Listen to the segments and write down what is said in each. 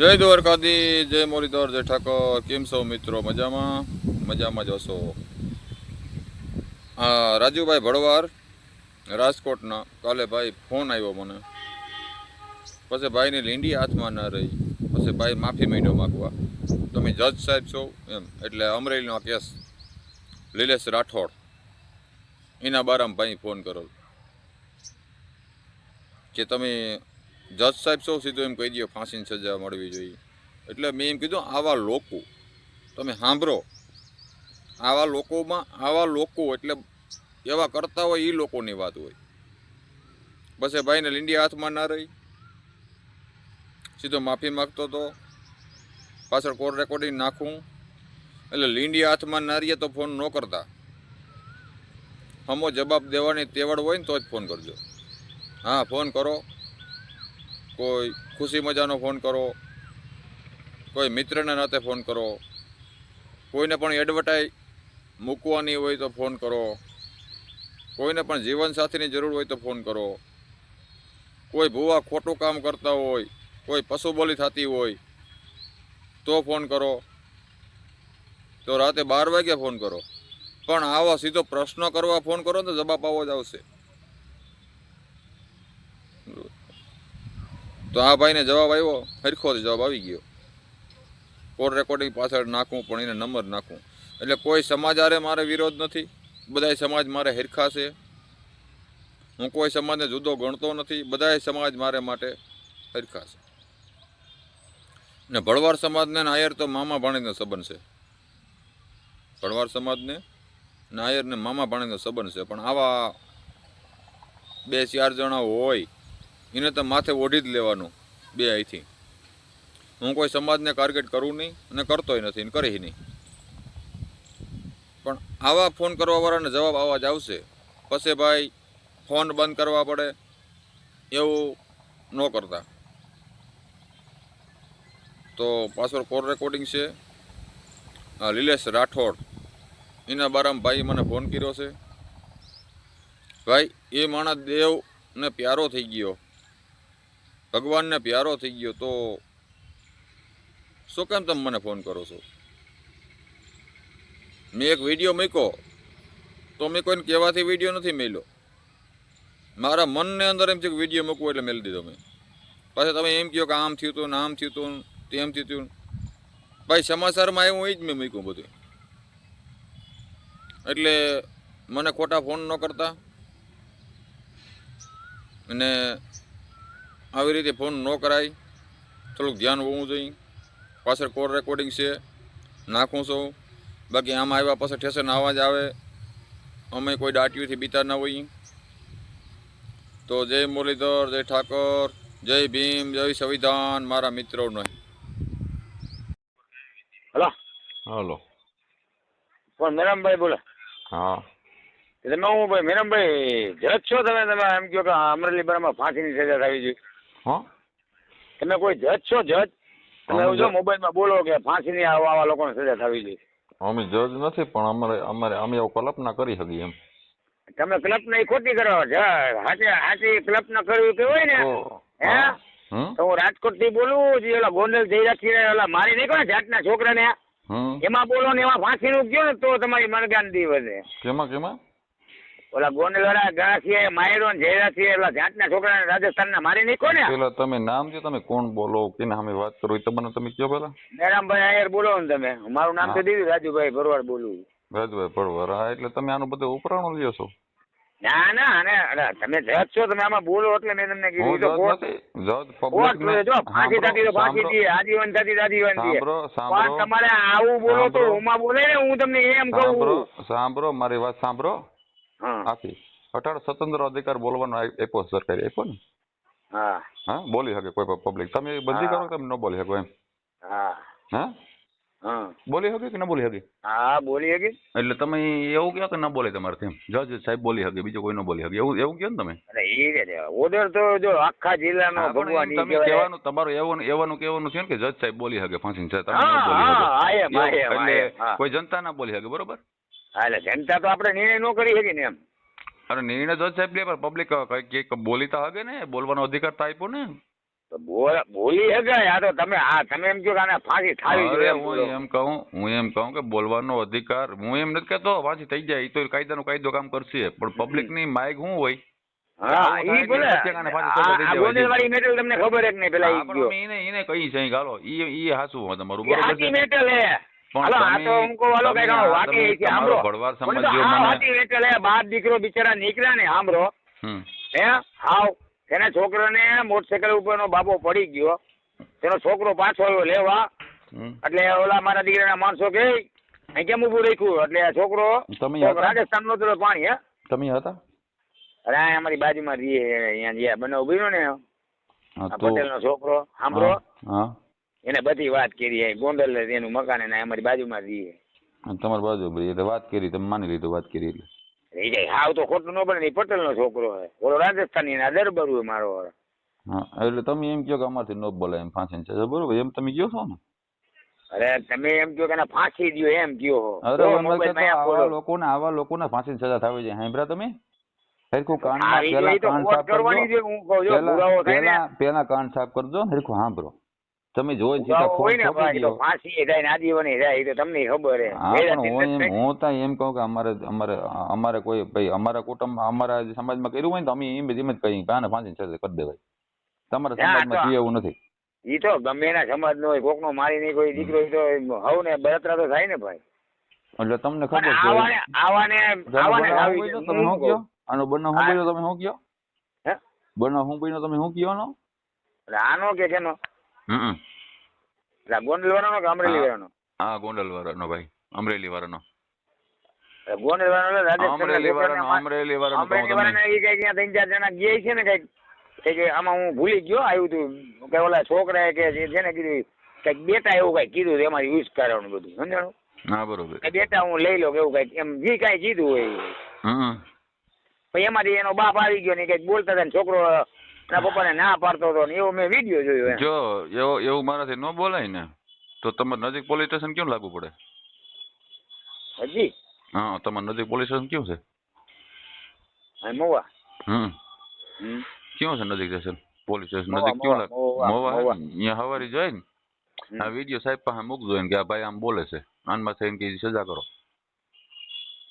જય દ્વારકાધી જય મોરીધર, જય ઠાકોર. કેમ છો મિત્રો? મજામાં? મજામાં જ હશો. હા, રાજુભાઈ ભડવાર, રાજકોટના. કાલે ભાઈ ફોન આવ્યો મને. પછી ભાઈની લીંડી હાથમાં ન રહી. પછી ભાઈ માફી માંડ્યો માગવા. તમે જજ સાહેબ છો એમ. એટલે અમરેલીનો કેસ, લીલેશ રાઠોડ. એના બારામાં ભાઈ ફોન કરો કે તમે જજ સાહેબ સૌ સીધો એમ કહી દો ફાંસીની સજા મળવી જોઈએ. એટલે મેં એમ કીધું, આવા લોકો, તમે સાંભળો, આવા લોકોમાં, આવા લોકો એટલે એવા કરતા હોય એ લોકોની વાત હોય. બસ એ ભાઈને લીંડી હાથમાં ના રહી. સીધો માફી માગતો હતો પાછળ કોલ રેકોર્ડિંગ નાખું. એટલે લીંડી હાથમાં ના રહીએ તો ફોન ન કરતા. હમો જવાબ દેવાની તેવડ હોય ને તો જ ફોન કરજો. હા ફોન કરો. કોઈ ખુશી મજાનો ફોન કરો, કોઈ મિત્રને નાતે ફોન કરો, કોઈને પણ એડવર્ટાઈઝ મૂકવાની હોય તો ફોન કરો, કોઈને પણ જીવનસાથીની જરૂર હોય તો ફોન કરો. કોઈ ભૂવા ખોટું કામ કરતા હોય, કોઈ પશુ બોલી થતી હોય, તો ફોન કરો. તો રાતે બાર વાગે ફોન કરો. પણ આવા સીધો પ્રશ્ન કરવા ફોન કરો તો જવાબ આવો જ આવશે. તો આ ભાઈને જવાબ આવ્યો, હરખો જવાબ આવી ગયો. કોલ રેકોર્ડિંગ પાછળ નાખું, પણ એને નંબર નાખું. એટલે કોઈ સમાજ આરે મારે વિરોધ નથી. બધાય સમાજ મારે હરખા છે. હું કોઈ સમાજને જુદો ગણતો નથી. બધાય સમાજ મારે માટે હરખા છે. ને ભળવાર સમાજને નાયર તો મામા ભાણીનો સંબંધ છે. ભળવાર સમાજને નાયર ને મામા ભાણીનો સંબંધ છે. પણ આવા બે ચાર જણા હોય એને તો માથે ઓઢી જ લેવાનું, બે અહીંથી હું કોઈ સમાજને ટાર્ગેટ કરું નહીં અને કરતોય નથી અને કરી નહીં. પણ આવા ફોન કરવાવાળાને જવાબ આવા જ આવશે. પછી ભાઈ ફોન બંધ કરવા પડે. એવું ન કરતા. તો પાછળ કોલ રેકોર્ડિંગ છે. લીલેશ રાઠોડ. એના બારામાં ભાઈ મને ફોન કર્યો છે. ભાઈ, એ માણસ દેવ ને પ્યારો થઈ ગયો. ભગવાનને પ્યારો થઈ ગયો તો શું કેમ તમે મને ફોન કરો છો? મેં એક વીડિયો મૂક્યો, તો મેં કોઈને કહેવાથી વીડિયો નથી મેલ્યો મારા મનને અંદર એમ છે કે વીડિયો મૂકવો એટલે મેલી દીધો મેં. પછી તમે એમ કહો કે આમ થયું હતું ને આમ થયું હતું તેમ થયું હતું ભાઈ, સમાચારમાં એવું એ જ મેં મૂક્યું બધું. એટલે મને ખોટા ફોન ન કરતા. અને આવી રીતે ફોન ન કરાય. થોડુંક ધ્યાન હોવું જોઈએ. પાછળ કોલ રેકોર્ડિંગ છે. નાખું છું. બાકી આમાં આવ્યા પાછળ ઠેસન અવાજ આવે. અમે કોઈ દાટીઓથી બીતા ના હોઈએ. તો જય મુરલીધર જય ઠાકોર જય ભીમ જય સંવિધાન મારા મિત્રોનો હલો. હાલો. કોણ મેરામભાઈ બોલે? હા. તમે હું ભાઈ મેરામભાઈ જજ છો તમે? તમે એમ કહો કે અમરેલી બરાબર ફાંસીની સજા થવી જોઈએ. હા? તમે કોઈ જજ છો? જજ? તમે એવું જો મોબાઈલમાં બોલો કે ફાંસીની આવા આવા લોકોને સજા થવી જોઈએ. અમે જજ નથી પણ અમારે અમારે અમે એવું કલ્પના કરી શકીએ એમ. તમે કલ્પના ખોટી કરો. હાચી હાચી કલ્પના કરવી કે હોય ને? હે? તો હું રાજકોટથી બોલું જે ઓલા ગોંડલ જઈ રાખી ઓલા મારી નહીં કોને જાતના છોકરાને. ને એમાં બોલો ને એમાં ફાંસીનું ગયો ને તો તમારી મનગાંધી વધે કેમાં કેમાં? ઓલા ગોંડલ વાળા ગણાસીએ માયરો ને જયરાસીએ ઓલા જાતના છોકરાને રાજસ્થાનના મારી નહીં કોને પેલા તમે નામ દો તમે કોણ બોલો કે સામે વાત કરો એ તમને તમે કયો પેલા? મેરામભાઈ આયર બોલો ને તમે. મારું નામ તો. દીધું રાજુભાઈ ભરવાડ બોલું. રાજુભાઈ ભરવાડ હા એટલે તમે આનું બધું ઉપરાણું લ્યો છો. ના ના અને તમે જજ છો તમે આમાં બોલો એટલે મેં તમને કીધું. તો કોર્ટ જજ પબ્લિક ને જો ફાંસી થતી તો ફાંસી દી આજીવન થતી તો આજીવન દી સાંભળો પણ તમારે આવું બોલો તો હું બોલે ને હું તમને એમ સાંભળો કહું સાંભળો મારી વાત સાંભળો. આખી અઢાર સ્વતંત્ર અધિકાર બોલવાનો આપ્યો સરકારે. આપ્યો ને? હા. હા? બોલી શકે કોઈ પબ્લિક તમે બંધી કરો તમે ન બોલી શકો એમ? હા. હા? બોલી શકે કે ન બોલી શકે? હા બોલી શકે. એટલે તમે એવું કહો કે ન બોલે તમારાથી એમ. જજ સાહેબ બોલી શકે બીજો કોઈ ન બોલી શકે. એવું એવું કહો ને તમે. અરે એ ઓર્ડર તો જો આખા પણ ભગવાન તમે કહેવાનું તમારું એવાનું એવાનું કહેવાનું છે ને કે જજ સાહેબ બોલી શકે ફાંસી છે તમે ન બોલી શકે. એવું, એટલે કોઈ જનતા ના બોલી શકે બરોબર? હા, એટલે જનતા તો આપણે નિર્ણય ન કરી શકીએ ને એમ. અને નિર્ણય જજ સાહેબ લે પણ પબ્લિક કઈ બોલી તો હગે ને બોલવાનો અધિકાર તો આપ્યો ને. તો બોલી શકાય આ તો તમે આ તમે એમ કહો કે આને ફાંસી થાવી અરે જોઈએ હું એમ કહું હું એમ કહું કે બોલવાનો અધિકાર હું એમ નથી કહેતો પાછી થઈ જાય એ તો કાયદાનું કાયદો કામ કરશે પણ પબ્લિકની માઇક શું હોય? હા તમને ખબર છે નહીં પેલા એને કહી છે ગાલો ઈ ઈ હાસું તમારું બરોબર બાપ દીકરો બિચારા નીકળ્યા ને હે? હાવ. એના છોકરાને મોટરસાયકલ ઉપરનો બાબો પડી ગયો. તેનો છોકરો પાછો આવ્યો લેવા. એટલે ઓલા મારા દીકરાના માણસો કે અહીં કેમ ઉભું રાખ્યું? એટલે આ છોકરો તમે નો? તો પાણી હે? તમે હતા? અરે અમારી બાજુમાં રીએ અહીંયા બને ઊભી ને પટેલ નો છોકરો સાંભળો. હા. એને બધી વાત કરી ગોંડલ એનું મકાન એના અમારી બાજુમાં રહીએ તમારી બાજુ એટલે વાત કરી તમે માની લીધું વાત કરી એટલે. રહી જાય હાવ તો ખોટું ન બને પટેલ નો છોકરો હે. ઓલો રાજસ્થાની ના દરબરુ હે મારો હા એટલે તમે એમ કહો કે અમારથી ન બોલાય એમ ફાંસી છે. બરોબર એમ તમે કહો છો ને? અરે તમે એમ કહો કે એને ફાંસી દો એમ કહો. અરે આવા બોલો. લોકોને આવા લોકોને ફાંસી સજા થવી જોઈએ. સાંભળ્યા તમે? હરખું કાનમાં પેલા કાન સાફ કરજો. પેલા કાન સાફ કરજો હરખું સાંભળો. તમે જોઈને સીધા ફોન ને ભાઈ ઠોકી તો દો. ફાંસી થાય ને આજીવન તો તમને ખબર હે. હા વેરા પણ થી હું નથી એમ હું તો એમ કહું કે અમારે અમારે અમારે કોઈ ભાઈ અમારા કુટુંબ અમારા સમાજમાં કર્યું હોય ને તો અમે એમ એમ જ કહીએ. કે ફાંસી સજા કરી દેવાય. તમારા સમાજમાં તો- એવું નથી. ઈ તો ગમે એના સમાજ નો હોય કોકનો મારી નહીં કોઈ દીકરો તો હવ ને બળતરા તો થાય ને ભાઈ. એટલે તમને ખબર છે. આવાને આવાને. તમે શું કયો આનો બનો હું બોલ્યો તમે શું કયો હે? બનો હું બોલ્યો તમે શું કયો નો આનો કે કેનો? હમ. એટલે આ ગોંડલ વાળાનો કે અમરેલી હા. વાળાનો? હા ગોંડલ વાળાનો ભાઈ અમરેલી વાળાનો એટલે ગોંડલ વાળાનો એટલે રાજસ્થાનના અમરેલી વાળાનો છોકરાના અમરેલી વાળાનો કહું અમરેલી તમે વાળાના ઈ કંઈક ત્યાં ત્રણ ચાર જણા ગયા છે ને કંઈક કે કે આમાં હું ભૂલી ગયો આવ્યું તું. કે ઓલા છોકરાએ કે છે ને કીધું કંઈક બેટા એવું કંઈક કીધું એમાં યુઝ કરવાનું બધું સમજાણું? હા બરોબર. બેટા હું લઈ લો કે એવું કંઈક એમ જે કાંઈ કીધું હોય. પછી એમાંથી એનો બાપ આવી ગયો ને કંઈક બોલતા હતા છોકરો એના પપ્પાને ના પાડતો હતો ને એવો મેં વીડિયો જોયો જો એવો એવું મારાથી ન બોલાય ને તો તમારે નજીક પોલીસ સ્ટેશન કેમ લાગુ પડે? હજી હા તમારે નજીક પોલીસ સ્ટેશન કેવું છે? મોવા. હમ. કેવું છે નજીક સ્ટેશન પોલીસ સ્ટેશન નજીક કેવું લાગે? મોવા. અહીંયા હવારી જાય ને? આ વીડિયો સાહેબ પાસે મૂકજો કે આ ભાઈ આમ બોલે છે. આનમાં થઈને કે સજા કરો.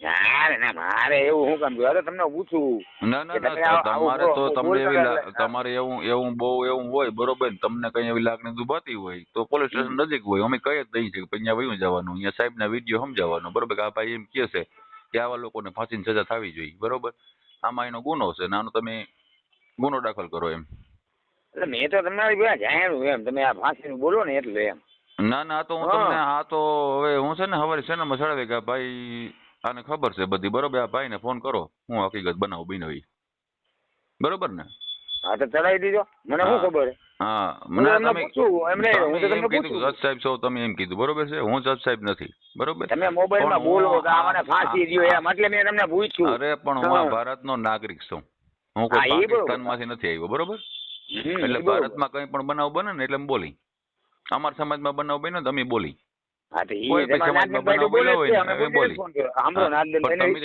મારે એવું હું કામ જોયું? તમને પૂછું ના ના ના તમારે તો તમને એવી તમારે એવું એવું બહુ એવું હોય બરોબર તમને કઈ એવી લાગણી દુભાતી હોય. તો પોલીસ સ્ટેશન નજીક હોય અમે કઈ જ દઈએ છે કે અહીંયા વયું જવાનું અહીંયા સાહેબના વીડિયો સમજાવવાનો બરોબર કે આ ભાઈ એમ કહે છે કે આવા લોકોને ફાંસીની સજા થવી જોઈએ બરોબર? આમાં એનો ગુનો છે નાનો તમે ગુનો દાખલ કરો એમ. એટલે મેં તો તમારી પાસે જાણ્યું એમ તમે આ ફાંસીનું બોલો ને એટલે એમ. ના ના તો હું. તમને આ તો હવે હું છે ને હવે છે ચડાવી આ ભાઈ આને ખબર છે બધી. બરોબર આ ભાઈને ફોન કરો. હું હકીકત બનાવ બનાવી બરોબર ને? હા તો ચડાવી દીધો. મને શું ખબર? હા મને તમે એમને હું તો તમને કીધું જજ સાહેબ છો તમે એમ કીધું. બરોબર છે? હું જજ સાહેબ નથી. બરોબર? તમે મોબાઈલમાં માં બોલો કે આ મને ફાંસી દ્યો એમ. એટલે મેં તમને પૂછ્યું. અરે પણ હું ભારત નો ભારતનો નાગરિક છું. હું કોઈ. પાકિસ્તાનમાંથી નથી આવ્યો. બરોબર? એટલે ભારતમાં ભારતમાં કઈ પણ બનાવ બને ને એટલે બોલી. અમારા સમાજમાં બનાવ બન્યો તો અમે બોલી.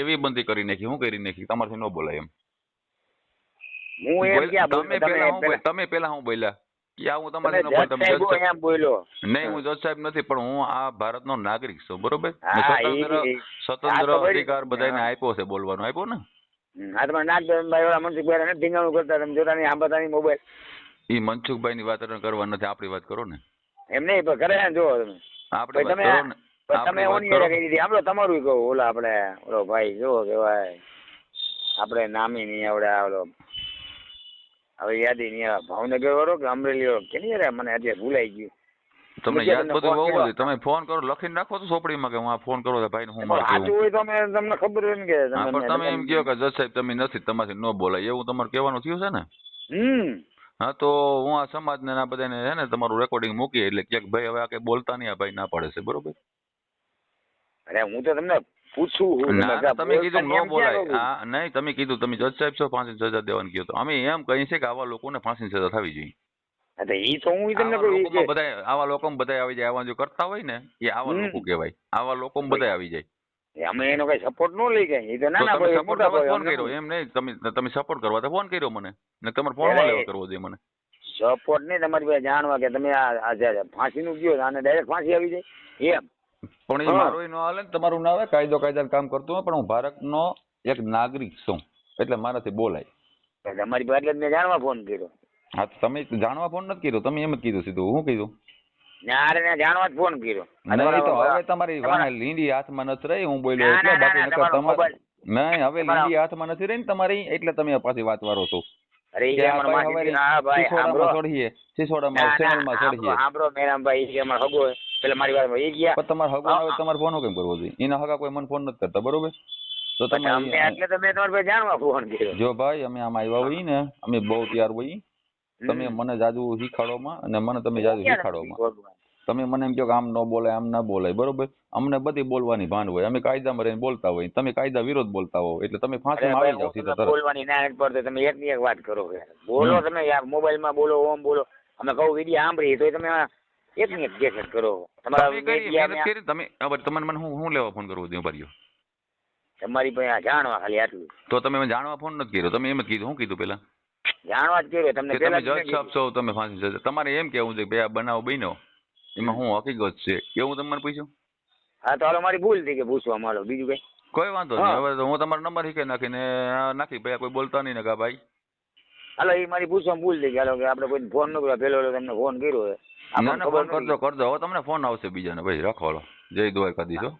એવી બંધી કરી નાખી હું કરી નાખી? તમારથી ન બોલાય એમ? તમે પેલા હું બોલ્યા? હું તમારી નહીં હું જજ સાહેબ નથી પણ હું આ ભારતનો નાગરિક છું બરોબર? સ્વતંત્ર અધિકાર બધાને આપ્યો છે બોલવાનો આપ્યો ને? હા તમારા નાગભાઈ ઓલા મનસુખભાઈ નથી ધીંગાણું કરતા તમે જોતા નહીં નહીં મોબાઈલ. એ મનસુખભાઈ ની વાત કરવા નથી આપણી વાત કરો ને. એમ નહીં પણ કરે ને જો તમે. આપણી તમે તમે ઓની કરો. કરી દીધી. આમ તમારું કહું ઓલા આપણે ઓલો ભાઈ જો કેવાય આપણે નામી નહીં આવડે ઓલો હવે યાદી નહીં આવે. ભાવનગર વાળો કે અમરેલી વાળો? કે નહીં મને અત્યારે ભૂલાઈ ગયું. તમને યાદ બધું બહુ બધું તમે ફોન કરો લખીને રાખો તો સોપડીમાં કે હું આ ફોન કરો ભાઈ હું મારું હોય. તો અમે તમને ખબર હોય ને કે તમે તમે એમ કહો કે જજ સાહેબ તમે નથી તમારાથી ન બોલાય. એવું તમારે કહેવાનું થયું છે ને? હમ. હા તો હું આ સમાજને ને આ બધાને છે ને તમારું રેકોર્ડિંગ મૂકી એટલે ક્યાંક ભાઈ હવે આ કઈ બોલતા નહીં આ ભાઈ ના પાડે છે બરોબર? અરે હું તો તમને પૂછું તમે કીધું ન બોલાય. હા નહીં તમે કીધું તમે જજ સાહેબ છો ફાંસી સજા દેવાનું કહ્યું તો અમે એમ કહી છે કે આવા લોકોને ફાંસી સજા થવી જોઈએ. હા ઈ તો હું તમને આવા કહું ઈ બધાય આવા જાય આવા જો કરતા હોય ને એ આવા. લોકો કહેવાય. આવા લોકોમાં બધાય આવી જાય. અમે એનો કઈ સપોર્ટ નો લઈ ગઈ એ તો નાના ભાઈ સપોર્ટ ફોન કર્યો? એમ નહીં? તમે તમે સપોર્ટ કરવા તો ફોન કર્યો મને. ને તમારે ફોનમાં લેવા કરવો જોઈએ મને. સપોર્ટ નહીં તમારી પાસે જાણવા કે તમે આ જે ફાંસીનું ગયો આને ડાયરેક્ટ ફાંસી આવી જાય. એમ. પણ એ મારો એ નો હાલે તમારું ના આવે કાયદો કાયદાનું કામ કરતો હોય પણ હું ભારતનો એક નાગરિક છું. એટલે મારાથી બોલાય. તમારી પાસે એટલે મેં જાણવા ફોન કર્યો. હા તો તમે જાણવા ફોન નથી કર્યો? તમે એમ જ કીધું સીધું. હું કીધું? ને જાણવા જ ફોન કર્યો નહીં તો હવે તમારી તમારા- લીંડી હાથમાં નથી રહી હું બોલ્યો એટલે બાકી નકર તમારે નહીં હવે લીંડી હાથમાં નથી રહી ને તમારી એટલે તમે પાછી વાત વારો છો અરે એ કે આ અમારા ભાઈ માસી હવે હા ભાઈ સિસોડામાં સાંભળો. ચડીએ સિસોડામાં ના, ચેનલમાં ના, ચડીએ સાંભળો મેરામભાઈ એ અમારો હગો છે. પેલા મારી વાત એ ગયા પણ તમારે હગો ના હોય હા. તો તમારે ફોન કેમ કરવો જોઈએ એના હગા કોઈ મને ફોન નથી કરતા બરોબર તો અમને તમે એટલે તો મેં જાણવા ફોન કર્યો જો ભાઈ અમે આમાં આવ્યા હોઈએ ને અમે બહુ તૈયાર હોઈએ તમે. મને જાજુ શીખાડોમાં અને મને તમે જાજુ શીખાડોમાં? તમે મને એમ કહો કે આમ ન બોલાય આમ ન બોલાય બરોબર? અમને બધી બોલવાની ભાન હોય. અમે કાયદામાં રહીને બોલતા હોય. તમે કાયદા વિરોધ બોલતા હો એટલે તમે ફાંસીમાં આવી જાવ સીધા તરત. બોલવાની ના પર તમે એક ની એક વાત કરો કે બોલો તમે યાર મોબાઈલમાં બોલો ઓમ બોલો. અમે કહું વીડિયો સાંભળી તો તમે એક ની એક કેસેટ કરો. તમારા તમે મને હું હું લેવા ફોન કરવો જોઈએ ભર્યો. તમારી પાસે આ જાણવા ખાલી આટલું. તો તમે મને જાણવા ફોન નથી કર્યો. તમે એમ જ કીધું શું કીધું પેલા? જાણવા જ કર્યો તમને તમે જજ સાહેબ છો તમે ફાંસી તમારે એમ કેવું છે કે આ બનાવ બન્યો. એમાં હું હકીકત છે. એવું હું તમને પૂછ્યું હા તો મારી ભૂલ થઈ કે પૂછવા માંડો બીજું કઈ? કોઈ વાંધો નહીં. હવે તો હું તમારો નંબર શીખે નાખીને નાખી. ભાઈ કોઈ બોલતા નહીં ને કે ભાઈ. હાલો એ મારી પૂછવા ભૂલ થઈ ગયા કે આપણે કોઈ ફોન ન કર્યો. પેલો તમને ફોન કર્યો છે. ના ના ફોન કરજો કરજો. હવે તમને ફોન આવશે બીજાને. ભાઈ રાખો હાલો. જય દ્વારકાધીશ હો.